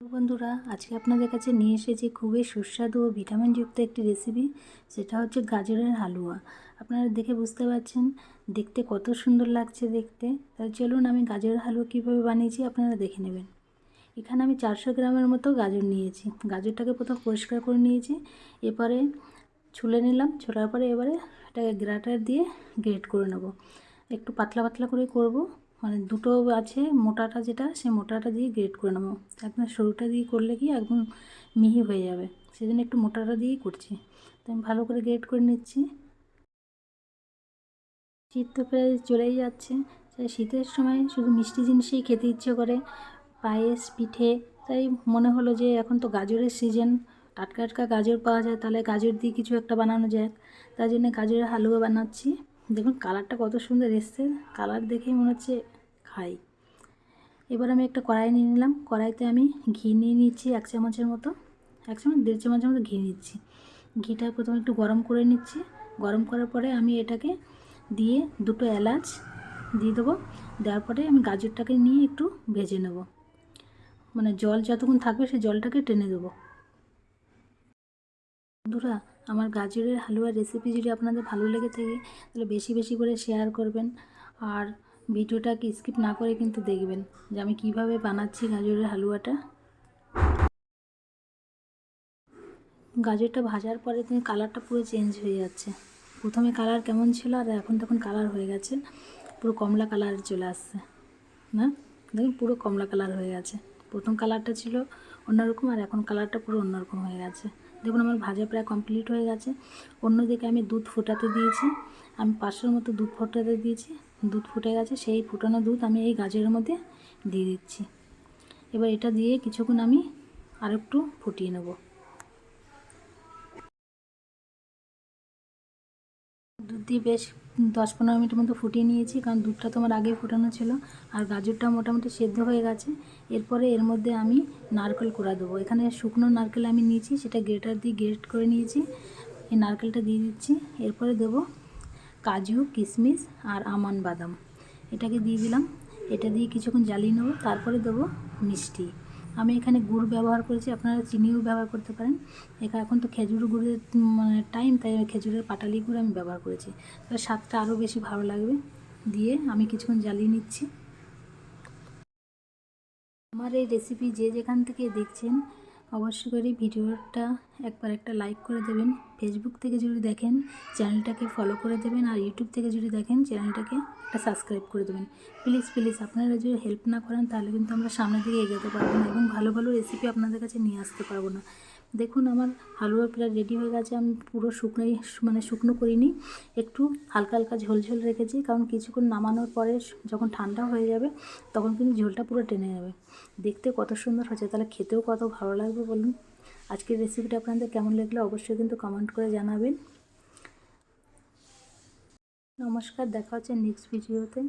বন্ধুরা, আজকে আপনাদের কাছে নিয়ে এসেছি খুবই সুস্বাদু ও ভিটামিনযুক্ত একটি রেসিপি সেটা হচ্ছে গাজরের হালুয়া। আপনারা দেখে বুঝতে পারছেন, দেখতে কত সুন্দর লাগছে দেখতে। তাহলে চলুন আমি গাজরের হালুয়া কীভাবে বানিয়েছি আপনারা দেখে নেবেন। এখানে আমি চারশো গ্রামের মতো গাজর নিয়েছি। গাজরটাকে প্রথম পরিষ্কার করে নিয়েছি। এরপরে ছুলে নিলাম, ছোলার পরে এবারে এটাকে গ্রাটার দিয়ে গ্রেট করে নেব। একটু পাতলা পাতলা করে করব। মানে দুটো আছে, মোটাটা যেটা, সেই মোটাটা দিয়ে গ্রেট করে নেব। একদম সরুটা দিয়ে করলে কি একদম মিহি হয়ে যাবে। সেই জন্য একটু মোটাটা দিয়েই করছি। তো আমি ভালো করে গ্রেট করে নিচ্ছি। শীত তো প্রায় চলেই যাচ্ছে। তাই শীতের সময় শুধু মিষ্টি জিনিসই খেতে ইচ্ছে করে। পায়েস, পিঠে, তাই মনে হলো যে এখন তো গাজরের সিজন টাটকা টাটকা গাজর পাওয়া যায়, তাহলে গাজর দিয়ে কিছু একটা বানানো যাক। তার জন্য গাজরের হালুয়া বানাচ্ছি। দেখুন কালারটা কত সুন্দর এসছে। কালার দেখেই মনে হচ্ছে খাই এবার আমি একটা কড়াই নিয়ে নিলাম। কড়াইতে আমি ঘি নিয়ে নিচ্ছি এক চামচের মতো। এক চামচ, দেড় চামচের মতো ঘি নিচ্ছি। ঘিটা প্রথমে একটু গরম করে নিচ্ছি। গরম করার পরে আমি এটাকে দিয়ে দুটো এলাচ দিয়ে দেবো। দেওয়ার পরে আমি গাজরটাকে নিয়ে একটু ভেজে নেব। মানে জল যতক্ষণ থাকবে সেই জলটাকে টেনে দেবো। বন্ধুরা, আমার গাজরের হালুয়ার রেসিপি যদি আপনাদের ভালো লেগে থাকে, তাহলে বেশি বেশি করে শেয়ার করবেন। আর ভিডিওটাকে স্কিপ না করে কিন্তু দেখবেন যে আমি কীভাবে বানাচ্ছি গাজরের হালুয়াটা। গাজরটা ভাজার পরে তুমি কালারটা পুরো চেঞ্জ হয়ে যাচ্ছে। প্রথমে কালার কেমন ছিল আর এখন তখন কালার হয়ে গেছে। পুরো কমলা কালার চলে আসছে, না? দেখুন, পুরো কমলা কালার হয়ে গেছে। প্রথম কালারটা ছিল অন্যরকম আর এখন কালারটা পুরো অন্যরকম হয়ে গেছে। দেখুন, আমার ভাজা প্রায় কমপ্লিট হয়ে গেছে। অন্যদিকে আমি দুধ ফোটাতে দিয়েছি। আমি পাঁচশোর মতো দুধ ফোটাতে দিয়েছি। দুধ ফুটে গেছে, সেই ফুটানো দুধ আমি এই গাজরের মধ্যে দিয়ে দিচ্ছি। এবার এটা দিয়ে কিছুক্ষণ আমি আর একটু ফুটিয়ে নেব। দুধ দিয়ে বেশ দশ পনেরো মিনিটের মতো ফুটিয়ে নিয়েছি, কারণ দুধটা তোমার আগে ফুটানো ছিল, আর গাজরটা মোটামুটি সেদ্ধ হয়ে গেছে। এরপরে এর মধ্যে আমি নারকেল কোড়া দেবো। এখানে শুকনো নারকেল আমি নিয়েছি, সেটা গ্রেটার দিয়ে গ্রেট করে নিয়েছি। এই নারকেলটা দিয়ে দিচ্ছি। এরপরে দেবো কাজু কিশমিশ আর আমান বাদাম। এটাকে দিয়ে দিলাম। এটা দিয়ে কিছুক্ষণ জ্বালিয়ে নেব। তারপরে দেবো মিষ্টি। আমি এখানে গুড় ব্যবহার করেছি। আপনারা চিনিও ব্যবহার করতে পারেন। এখানে এখন তো খেজুর গুড়ের মানে টাইম তাই খেজুরের পাটালি গুড় আমি ব্যবহার করেছি। তাহলে স্বাদটা আরও বেশি ভালো লাগবে। দিয়ে আমি কিছুক্ষণ জ্বালিয়ে নিচ্ছি। আমার এই রেসিপি যে যেখান থেকে দেখছেন, অবশ্যই করে ভিডিওটা একবার একটা লাইক করে দেবেন। ফেসবুক থেকে যদি দেখেন চ্যানেলটাকে ফলো করে দেবেন আর ইউটিউব থেকে যদি দেখেন চ্যানেলটাকে একটা সাবস্ক্রাইব করে দেবেন। প্লিজ প্লিজ আপনারা যদি হেল্প না করেন, তাহলে কিন্তু আমরা সামনের দিকে এগোতে পারব না এবং ভালো ভালো রেসিপি আপনাদের কাছে নিয়ে আসতে পারব না। দেখুন, আমার হালুয়া প্রায় রেডি হয়ে গেছে। আমি পুরো শুকনোই মানে শুকনো করিনি। একটু হালকা হালকা ঝোলঝোল রেখেছি। কারণ কিছুক্ষণ নামানোর পরে যখন ঠান্ডা হয়ে যাবে, তখন কিন্তু ঝোলটা পুরো টেনে যাবে। দেখতে কত সুন্দর হচ্ছে তাহলে খেতেও কত ভালো লাগবে বলুন? আজকের রেসিপিটা আপনাদের কেমন লাগল অবশ্যই কিন্তু কমেন্ট করে জানাবেন। নমস্কার, দেখা হচ্ছে নেক্সট ভিডিওতে